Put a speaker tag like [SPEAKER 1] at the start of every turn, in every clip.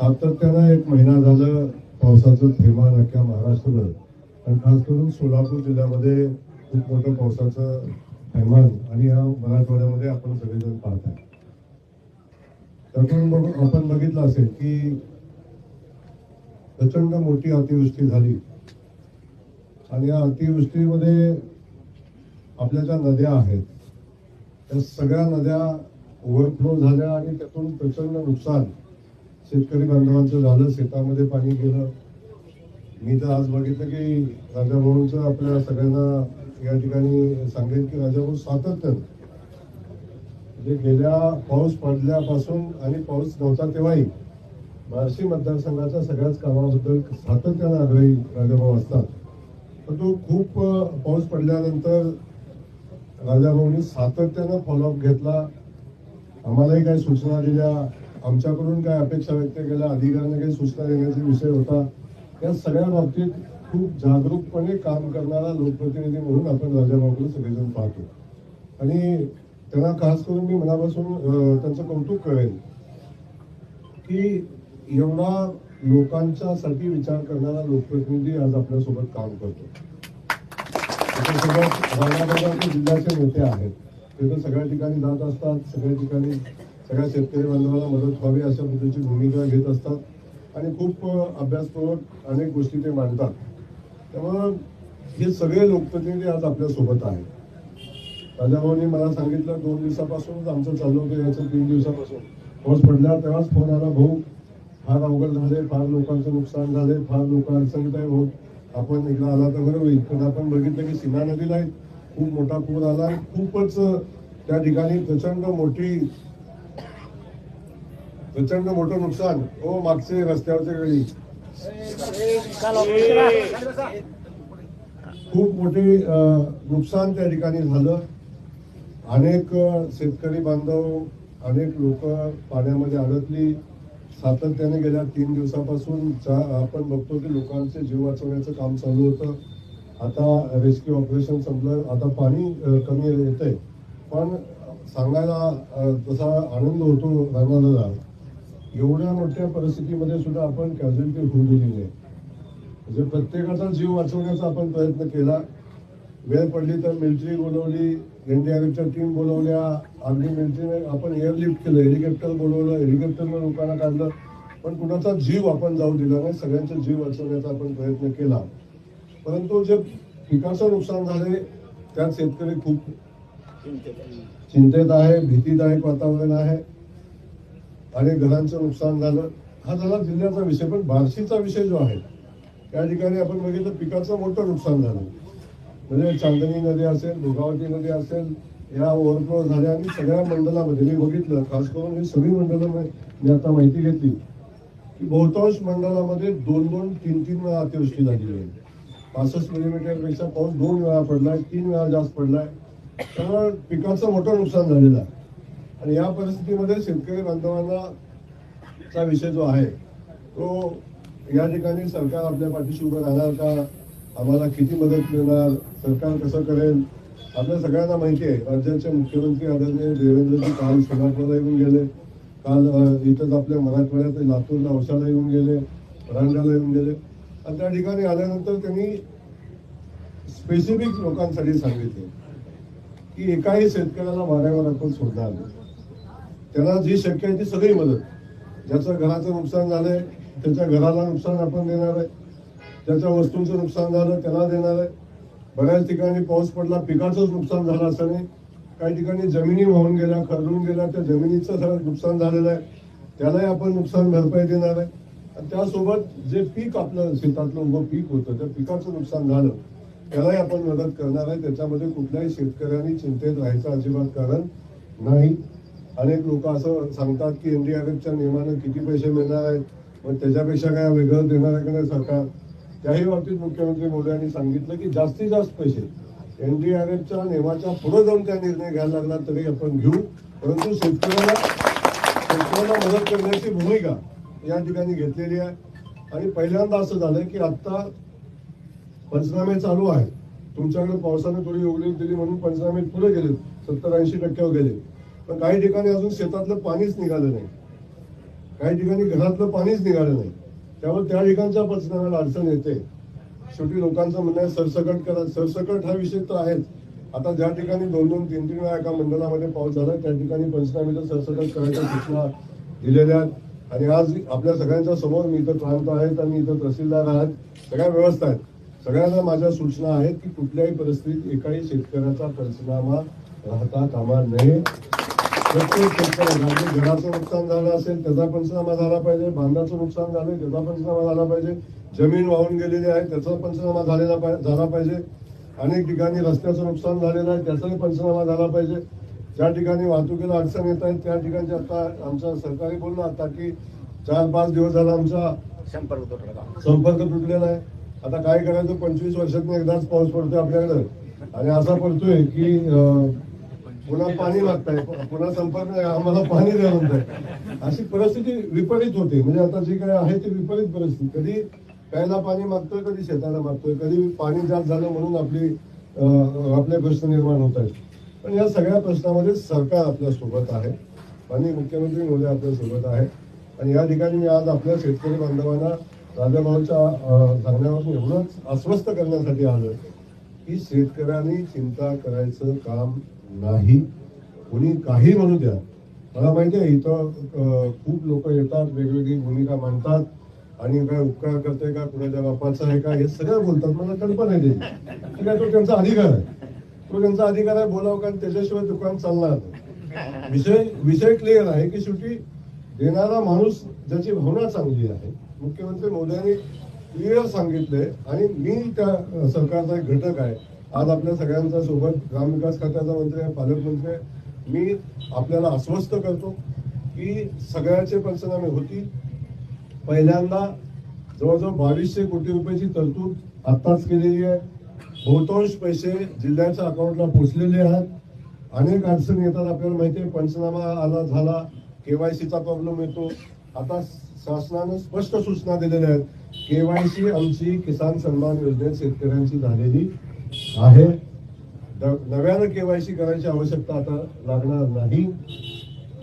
[SPEAKER 1] सातत्यानं एक महिना झालं पावसाचं थेमान अख्ख्या महाराष्ट्रभर आणि खास करून सोलापूर जिल्ह्यामध्ये खूप मोठं पावसाचं थैमान आणि या मराठवाड्यामध्ये आपण सगळेजण पाहत त्यातून मग आपण बघितलं असेल की प्रचंड मोठी अतिवृष्टी झाली. आणि या अतिवृष्टीमध्ये आपल्या ज्या नद्या आहेत त्या सगळ्या नद्या ओव्हरफ्लो झाल्या आणि त्यातून प्रचंड नुकसान शेतकरी बांधवांचं झालं शेतामध्ये पाणी गेलं. मी तर आज बघितलं की राजाभाऊंचं आपल्या सगळ्यांना या ठिकाणी सांगेन की राजाभाऊ सातत्यानं. म्हणजे गेल्या पाऊस पडल्यापासून आणि पाऊस नव्हता तेव्हाही बार्शी मतदारसंघाच्या सगळ्याच कामाबद्दल सातत्यानं आग्रही राजाभाऊ असतात. परंतु तो खूप पाऊस पडल्यानंतर राजाभाऊंनी सातत्यानं फॉलोअप घेतला. आम्हालाही काही सूचना दिल्या. आमच्याकडून काय अपेक्षा व्यक्त केल्या अधिकाऱ्यांना काही सूचना देण्याचा विषय होता. या सगळ्या बाबतीत खूप जागरूकपणे काम करणारा लोकप्रतिनिधी म्हणून आपण राजाभाऊकडे सगळेजण पाहतो. आणि त्यांना खास करून मी मनापासून त्यांचं कौतुक करेन की एवढा लोकांच्यासाठी विचार करणारा लोकप्रतिनिधी आज आपल्यासोबत काम करतो. त्याच्यासोबत जिल्ह्याचे नेते आहेत. ते तर सगळ्या ठिकाणी जात असतात सगळ्या ठिकाणी सगळ्या शेतकरी बांधवांना मदत व्हावी अशा पद्धतीची भूमिका घेत असतात आणि खूप अभ्यासपूर्वक अनेक गोष्टी ते मांडतात. त्यामुळं हे सगळे लोकप्रतिनिधी आज आपल्यासोबत आहेत. राजाभाऊनी मला सांगितलं दोन दिवसापासूनच आमचं चालू होतं याचं तीन दिवसापासून. पाऊस पडला तेव्हाच फोन आला भाऊ फार अवघड झाले फार लोकांचं नुकसान झाले फार लोक अडचणीत आहे भाऊ आपण इकडं आला तर बरं होईल. पण आपण बघितलं की सीमा नदीला खूप मोठा पूर आला आणि खूपच त्या ठिकाणी प्रचंड मोठी प्रचंड मोठं नुकसान. हो मागचे रस्त्यावरच्या वेळी खूप मोठे नुकसान त्या ठिकाणी झालं. अनेक शेतकरी बांधव अनेक लोक पाण्यामध्ये अडकली. सातत्याने गेल्या तीन दिवसापासून चा- आपण बघतो की लोकांचे जीव वाचवण्याचं काम चालू होतं. आता रेस्क्यू ऑपरेशन संपलं. आता पाणी कमी कमी येतंय. पण सांगायला जसा आनंद होतो राणाला एवढ्या मोठ्या परिस्थितीमध्ये सुद्धा आपण कॅज्युअलिटी होऊ दिली नाही. म्हणजे प्रत्येकाचा जीव वाचवण्याचा आपण प्रयत्न केला. वेळ पडली तर मिलिटरी बोलवली एनडीआरएफच्या टीम बोलवल्या आर्मी मिलिटरीने आपण एअरलिफ्ट केलं हेलिकॉप्टर बोलवलं हेलिकॉप्टरनं लोकांना काढलं. पण कुणाचा जीव आपण जाऊ दिला नाही सगळ्यांचा जीव वाचवण्याचा आपण प्रयत्न केला. परंतु जे पिकाचं नुकसान झाले त्यात शेतकरी खूप चिंतेत आहे भीतीदायक वातावरण आहे. अनेक घरांचं नुकसान झालं हा झाला जिल्ह्याचा विषय. पण बार्शीचा विषय जो आहे त्या ठिकाणी आपण बघितलं पिकाचं मोठं नुकसान झालं. म्हणजे चांदणी नदी असेल दुगावती नदी असेल या ओव्हरफ्लो झाल्या आणि सगळ्या मंडळामध्ये मी बघितलं खास करून ही सगळी मंडळं मी आता माहिती घेतली की बहुतांश मंडळामध्ये दोन दोन तीन तीन वेळा अतिवृष्टी झालेली आहे. पासष्ट मिलीमीटरपेक्षा पाऊस दोन वेळा पडलाय तीन वेळा जास्त पडलाय. त्यामुळे पिकाचं मोठं नुकसान झालेलं आहे. आणि या परिस्थितीमध्ये शेतकरी बांधवांना चा विषय जो आहे तो या ठिकाणी सरकार आपल्या पाठीशी उभं राहणार का? आम्हाला किती मदत मिळणार? सरकार कसं करेल? आपल्या सगळ्यांना माहिती आहे. राज्याचे मुख्यमंत्री आदरणीय देवेंद्रजी काल सोलापूरला येऊन गेले. काल इथंच आपल्या मराठवाड्यात लातूरला औषाला येऊन गेले. परांड्याला येऊन गेले. आणि त्या ठिकाणी आल्यानंतर त्यांनी स्पेसिफिक लोकांसाठी सांगितले की एकाही शेतकऱ्याला वाऱ्यावर आपण सोडणार नाही. त्याला जी शक्य आहे ती सगळी मदत. ज्याचं घराचं नुकसान झालंय त्याच्या घराला नुकसान आपण देणार आहे. त्याच्या वस्तूंचं नुकसान झालं त्याला देणार आहे. बऱ्याच ठिकाणी पाऊस पडला पिकाचंच नुकसान झालं असं नाही. काही ठिकाणी जमिनी वाहून गेल्या खरडून गेल्या त्या जमिनीचं सगळं नुकसान झालेलं आहे. त्यालाही आपण नुकसान भरपाई देणार आहे. आणि त्यासोबत जे पीक आपलं शेतातलं उभं पीक होतं त्या पिकाचं नुकसान झालं त्यालाही आपण मदत करणार आहे. त्याच्यामध्ये कुठल्याही शेतकऱ्यांनी चिंतेत राहायचं अजिबात कारण नाही. अनेक लोक असं सांगतात की एनडीआरएफच्या नियमानं किती पैसे मिळणार आहेत मग त्याच्यापेक्षा काय वेगळं देणार आहे का नाही सरकार? त्याही बाबतीत मुख्यमंत्री मोदी यांनी सांगितलं की जास्तीत जास्त पैसे एनडीआरएफच्या नियमाच्या पुढे जाऊन त्या निर्णय घ्यायला लागला तरी आपण घेऊ. परंतु शेतकऱ्याला शेतकऱ्याला मदत करण्याची भूमिका या ठिकाणी घेतलेली आहे. आणि पहिल्यांदा असं झालंय की आत्ता पंचनामे चालू आहे तुमच्याकडे पावसाने थोडी योगदान दिली म्हणून पंचनामे पुढे गेले सत्तर ऐंशी टक्क्यावर गेले पण काही ठिकाणी अजून शेतातलं पाणीच निघालं नाही. काही ठिकाणी घरातलं पाणीच निघालं नाही. त्यामुळे त्या ठिकाणच्या प्रश्नाला अडचण येते. शेवटी लोकांचं म्हणणं आहे सरसकट करा. सरसकट हा विषय तर आहेच. आता ज्या ठिकाणी दोन दोन तीन तीन वेळा एका मंडळामध्ये पाऊस झाला त्या ठिकाणी पंचनाम्याचं सरसकट करायच्या सूचना दिलेल्या आहेत. आणि आज आपल्या सगळ्यांच्या समोर मी इथं प्रांत आहेत आणि इथं तहसीलदार आहेत. सगळ्या व्यवस्था आहेत. सगळ्यांना माझ्या सूचना आहेत की कुठल्याही परिस्थितीत एकाही शेतकऱ्याचा पंचनामा राहता कामा नये. प्रत्येक शेतकऱ्याला म्हणजे घराचं नुकसान झालं असेल त्याचा पंचनामा झाला पाहिजे बांधाचं नुकसान झालं त्याचा पंचनामा झाला पाहिजे जमीन वाहून गेलेली आहे त्याचा पंचनामा झालेला झाला पाहिजे. अनेक ठिकाणी रस्त्याचं नुकसान झालेलं आहे त्याचाही पंचनामा झाला पाहिजे. ज्या ठिकाणी वाहतुकीला अडचण येत आहे त्या ठिकाणचे आता आमच्या सरकारी बोलणं आता की चार पाच दिवस झाला आमचा
[SPEAKER 2] संपर्क
[SPEAKER 1] संपर्क तुटलेला आहे. आता काय करायचं पंचवीस वर्षातून एकदाच पाऊस पडतोय आपल्याकडे. आणि असा पडतोय की पुन्हा पाणी लागतंय. पुन्हा संपर्क आम्हाला पाणी द्या म्हणताय. अशी परिस्थिती विपरीत होते. म्हणजे आता जी काय आहे ती विपरीत परिस्थिती. कधी प्यायला पाणी मागतोय कधी शेताला मागतोय. कधी पाणी जास्त झालं म्हणून आपली आपले प्रश्न निर्माण होत आहेत. पण या सगळ्या प्रश्नामध्ये सरकार आपल्यासोबत आहे. आणि मुख्यमंत्री मोदी आपल्यासोबत आहे. आणि या ठिकाणी मी आज आपल्या शेतकरी बांधवांना राजाभाऊच्या अं, सांगण्यावरून एवढंच अस्वस्थ करण्यासाठी आलं की शेतकऱ्यांनी चिंता करायचं काम नाही. कोणी काही म्हणू द्या. मला माहिती आहे इथं खूप लोक येतात वेगवेगळी भूमिका मांडतात. आणि काय उपकार करते का कुणाच्या बापाचा आहे का हे सगळं बोलतात. मला कल्पना आहे त्याची काय आहे तो त्यांचा अधिकार आहे. तो त्यांचा अधिकार आहे बोलावं कारण त्याच्याशिवाय दुकान चालणार नाही. विषय विषय क्लिअर आहे की शेवटी देणारा माणूस ज्याची भावना चांगली आहे मुख्यमंत्री मोदयांनी क्लिअर सांगितले आणि मी त्या सरकारचा एक घटक आहे. आज आपल्या सगळ्यांच्या सोबत ग्रामविकास खात्याचा मंत्री आहे पालकमंत्री आहे. मी आपल्याला आश्वस्त करतो की सगळ्याचे पंचनामे होतील. पहिल्यांदा जवळजवळ बावीसशे कोटी रुपयाची तरतूद आत्ताच केलेली आहे. बहुतांश पैसे जिल्ह्याच्या अकाउंटला पोचलेले आहेत. अनेक अडचणी येतात आपल्याला माहिती आहे. पंचनामा आला झाला केवायसीचा प्रॉब्लेम येतो. आता शासनानं स्पष्ट सूचना दिलेल्या आहेत. केवायसी आमची किसान सन्मान योजनेत शेतकऱ्यांची झालेली आहे. नव्यानं केवायसी करायची आवश्यकता आता लागणार नाही.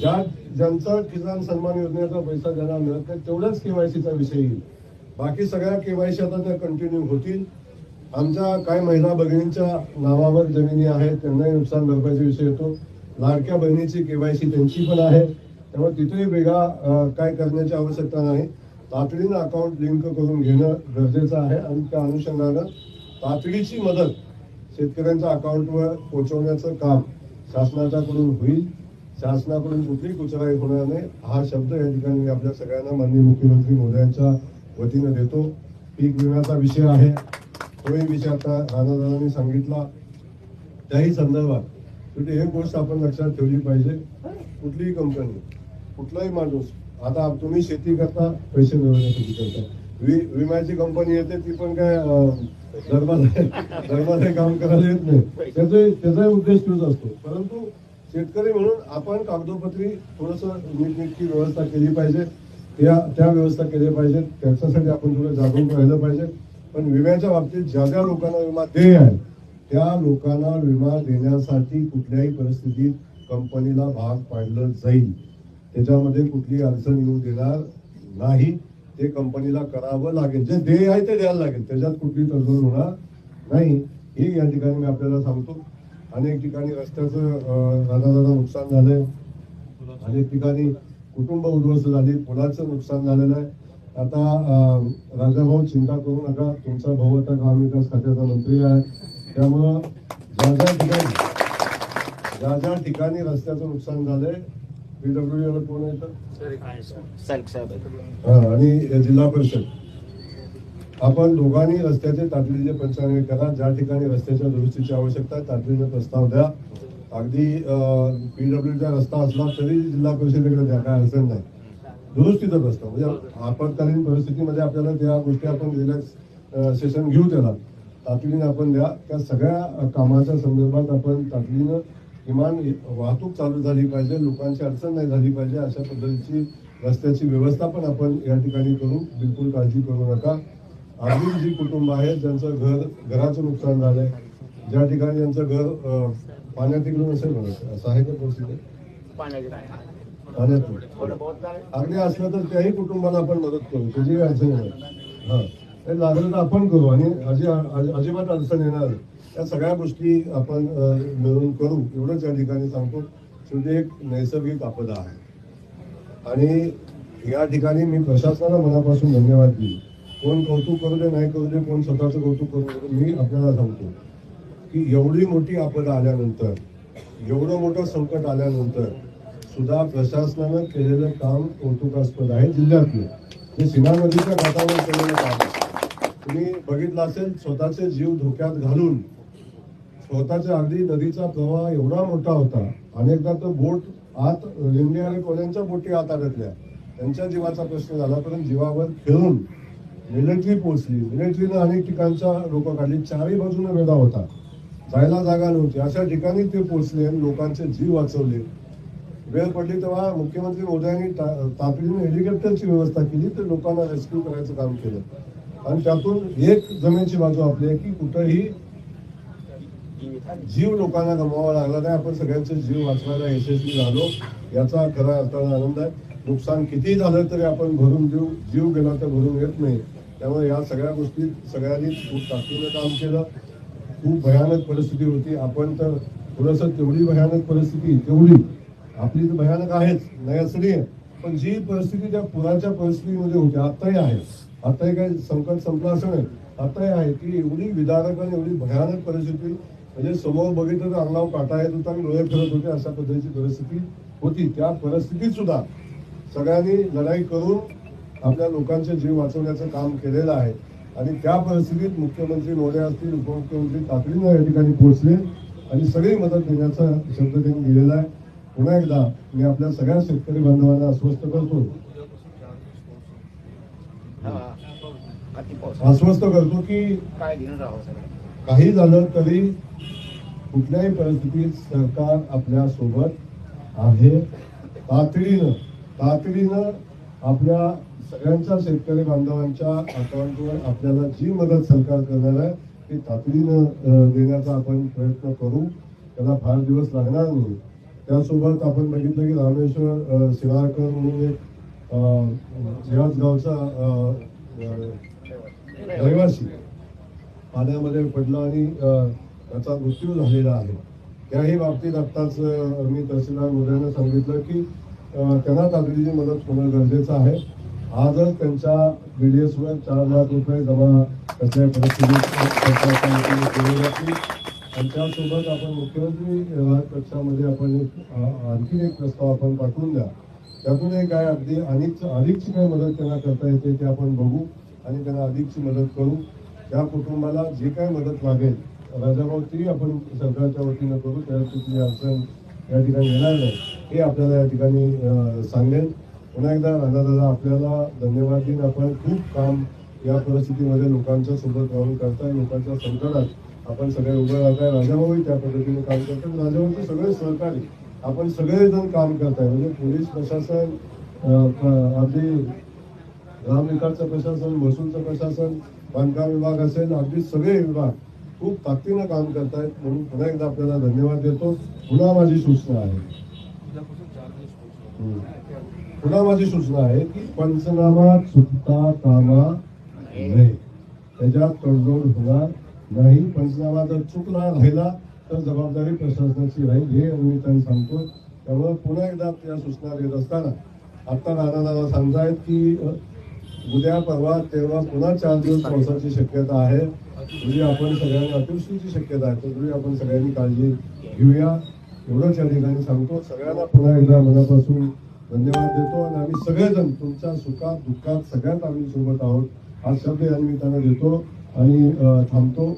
[SPEAKER 1] ज्या ज्यांचा किसान सन्मान योजनेचा पैसा ज्यांना मिळत नाही तेवढ्याच केवायसीचा विषय येईल. बाकी सगळ्या केवायसी आता त्या कंटिन्यू होतील. आमच्या काही महिला भगिनींच्या नावावर जमिनी आहेत त्यांनाही नुकसान भरपाईचा विषय येतो. लाडक्या बहिणीची केवायसी त्यांची पण आहे. त्यामुळे तिथेही वेगळा काय करण्याची आवश्यकता नाही. तातडीनं अकाउंट लिंक करून घेणं गरजेचं आहे. आणि त्या अनुषंगानं तातडीची मदत शेतकऱ्यांच्या अकाउंटवर पोहोचवण्याचं काम शासनाच्याकडून होईल. शासनाकडून कुठलीही कुचराई होणार नाही. हा शब्द या ठिकाणी मी आपल्या सगळ्यांना माननीय मुख्यमंत्री मोदयांच्या वतीनं देतो. पीक विम्याचा विषय आहे. तोही विषय आता राणादारांनी सांगितला. त्याही संदर्भात शेवटी एक गोष्ट आपण लक्षात ठेवली पाहिजे. कुठलीही कंपनी कुठलाही माणूस आता तुम्ही शेती करता पैसे मिळवण्यासाठी करता. वि विम्याची कंपनी येते ती पण काय अं, काम करायला येत नाही. त्याचा त्याचाही उद्देश तोच असतो. परंतु शेतकरी म्हणून आपण कागदोपत्री थोडस नीटनेटकी व्यवस्था केली पाहिजे. त्या त्या व्यवस्था केल्या पाहिजेत त्याच्यासाठी आपण थोडं जागरूक राहिलं पाहिजे. पण विम्याच्या बाबतीत ज्या ज्या लोकांना विमा देय आहे त्या लोकांना विमा देण्यासाठी कुठल्याही परिस्थितीत कंपनीला भाग पाडलं जाईल. त्याच्यामध्ये कुठली अडचण येऊ देणार नाही. ते कंपनीला करावं लागेल. जे देय आहे ते द्यायला लागेल. त्याच्यात कुठली तडजोड होणार नाही. हे या ठिकाणी मी आपल्याला सांगतो. अनेक ठिकाणी रस्त्याचं अं, राधादादा नुकसान झालंय. अनेक ठिकाणी कुटुंब उद्ध्वस्त झाली. पुलाचं नुकसान झालेलं आहे. आता राजाभाऊ चिंता करू नका. तुमचा भाऊ आता ग्रामविकास खात्याचा मंत्री आहे. त्यामुळं ज्या ज्या ठिकाणी ज्या ज्या ठिकाणी रस्त्याचं नुकसान झालंय पीडब्ल्यू कोण आणि जिल्हा परिषद. आपण दोघांनी रस्त्याचे तातडीचे पंचनामे करा. ज्या ठिकाणी रस्त्याच्या दुरुस्तीची आवश्यकता आहे तातडीने प्रस्ताव द्या. अगदी पीडब्ल्यूचा रस्ता असला तरी जिल्हा परिषदेकडे द्या काय अडचण नाही. दुरुस्तीचा प्रस्ताव. म्हणजे आपत्कालीन परिस्थितीमध्ये आपल्याला त्या गोष्टी आपण रिलॅक्स सेशन घेऊ त्याला. तातडीने आपण द्या. त्या सगळ्या कामाच्या संदर्भात आपण तातडीनं किमान वाहतूक चालू झाली पाहिजे लोकांची अडचण नाही झाली पाहिजे अशा पद्धतीची रस्त्याची व्यवस्था पण आपण या ठिकाणी करू. बिलकुल काळजी करू नका. अजून जी कुटुंब आहेत ज्यांचं घर घराचं नुकसान झालंय ज्या ठिकाणी ज्यांचं घर पाण्यात गेलं नसेल म्हणत असं आहे का परिस्थिती. अगदी असलं तर त्याही कुटुंबाला आपण मदत करू त्याची अडचण नाही. हा. लागलं तर आपण करू आणि अजिबात अडचण येणार. या सगळ्या गोष्टी आपण मिळून करू. एवढंच या ठिकाणी सांगतो. शेवटी एक नैसर्गिक आपदा आहे. आणि या ठिकाणी मी प्रशासनाला मनापासून धन्यवाद देईल कोण कौतुक करू दे नाही करू दे कोण स्वतःचं कौतुक करू दे मी आपल्याला सांगतो की एवढी मोठी आपदा आल्यानंतर एवढं मोठं संकट आल्यानंतर सुद्धा प्रशासनानं केलेलं काम कौतुकास्पद आहे जिल्ह्यातलं. ते सीमा नदीच्या घाटावर केलेलं काम तुम्ही बघितलं असेल स्वतःचे जीव धोक्यात घालून स्वतःच्या आधी नदीचा प्रवाह एवढा मोठा होता अनेकदा तर बोट आत लिंबे आणि कोल्यांच्या बोटी आत अडकल्या. त्यांच्या जीवाचा प्रश्न झाला परंतु जीवावर खेळून मिलिटरी पोहोचली. मिलिटरीनं अनेक ठिकाणच्या लोक काढली. चारही बाजूने वेढा होता. जायला जागा नव्हती. अशा ठिकाणी ते पोहोचले आणि लोकांचे जीव वाचवले. वेळ पडली तेव्हा मुख्यमंत्री मोदयांनी ता- तातडीने हेलिकॉप्टरची व्यवस्था केली तर लोकांना रेस्क्यू करायचं काम केलं. आणि त्यातून एक जमेची बाजू आपली आहे की कुठंही जीव लोकांना गमवावा लागला नाही. आपण सगळ्यांचे जीव वाचवायला यशस्वी झालो. याचा खरा अर्थानं आनंद आहे. नुकसान किती झालं तरी आपण भरून देऊ. जीव गेला तर भरून येत नाही. त्यामुळे या सगळ्या गोष्टी सगळ्यांनी खूप ताकदीनं काम केलं. खूप भयानक परिस्थिती होती. आपण तर थोडंसं तेवढी भयानक परिस्थिती तेवढी. आपली तर भयानक आहेच. नाही असं नाही आहे. पण जी परिस्थिती त्या पुराच्या परिस्थितीमध्ये होती आताही आहे. आताही काही संकट संपलं असं नाही आताही आहे. ती एवढी विदारक आणि एवढी भयानक परिस्थिती म्हणजे समोर बघितलं तर अंगावर काटा येत होता आणि डोळे फिरत होते अशा पद्धतीची परिस्थिती होती. त्या परिस्थितीत सुद्धा सगळ्यांनी लढाई करून आपल्या लोकांचे जीव वाचवण्याचं काम केलेलं आहे. आणि त्या परिस्थितीत मुख्यमंत्री मोदी असतील उपमुख्यमंत्री तातडीनं या ठिकाणी पोहोचले आणि सगळी मदत देण्याचा शब्द त्यांनी दिलेला आहे. पुन्हा एकदा मी आपल्या सगळ्या शेतकरी बांधवांना आश्वस्त करतो. आश्वस्त करतो की काही झालं तरी कुठल्याही परिस्थितीत सरकार आपल्यासोबत आहे. तातडीनं तातडीनं आपल्या सगळ्यांच्या शेतकरी बांधवांच्या अकाउंटवर आपल्याला जी मदत सरकार करणार आहे ती तातडीनं देण्याचा आपण प्रयत्न करू. त्याला फार दिवस लागणार नाही. त्यासोबत आपण बघितलं की रामेश्वर शिराळकर म्हणून एक याच गावचा रहिवासी. पाण्यामध्ये पडला आणि त्याचा मृत्यू झालेला आहे. त्याही बाबतीत आत्ताच मी तहसीलदार मोदयांना सांगितलं की त्यांना तातडीची मदत होणं गरजेचं आहे. आजच त्यांच्या पी डी एसवर चार लाख रुपये जमा कसल्या परिस्थितीत त्यांच्यासोबत आपण मुख्यमंत्री व्यवहार कक्षामध्ये आपण एक आणखी एक प्रस्ताव आपण पाठवून द्या. त्यातूनही काय अगदी अधिक अधिकची काय मदत त्यांना करता येते ते आपण बघू आणि त्यांना अधिकची मदत करू. त्या कुटुंबाला जी काय मदत लागेल राजाभाऊ आपण सरकारच्या वतीनं करू त्यात कुठली अडचण या ठिकाणी येणार नाही हे आपल्याला या ठिकाणी सांगेन. पुन्हा एकदा राणादादा आपल्याला धन्यवाद देईन आपण खूप काम या परिस्थितीमध्ये लोकांच्या सोबत राहून करताय लोकांच्या संकटात आपण सगळे उभं राहताय. राजाभाऊही त्या पद्धतीने काम करतात. राजाभाऊचे सगळे सहकारी आपण सगळेजण काम करताय. म्हणजे पोलीस प्रशासन अगदी ग्रामविकासचं प्रशासन महसूलचं प्रशासन बांधकाम विभाग असेल अगदी सगळे विभाग खूप ताकदीनं काम करतायत म्हणून पुन्हा एकदा आपल्याला धन्यवाद देतो. पुन्हा माझी सूचना आहे. पुन्हा माझी सूचना आहे की पंचनामा चुकता कामा नये. त्याच्यात तडजोड होणार नाही. पंचनामा जर चुकला राहिला तर जबाबदारी प्रशासनाची राहील. हे त्यांना सांगतो. त्यामुळे पुन्हा एकदा त्या सूचना देत असताना आता नानादादा सांगतायत की उद्या परवा तेव्हा पुन्हा चार दिवस पावसाची शक्यता आहे. तरी आपण सगळ्यांनी अतिवृष्टीची शक्यता आहे. तरी आपण सगळ्यांनी काळजी घेऊया. एवढंच या ठिकाणी सांगतो. सगळ्यांना पुन्हा एकदा मनापासून धन्यवाद देतो आणि आम्ही सगळेजण तुमच्या सुखात दुःखात सगळ्यात आम्ही सोबत आहोत. हा शब्द या निमित्तानं देतो आणि थांबतो.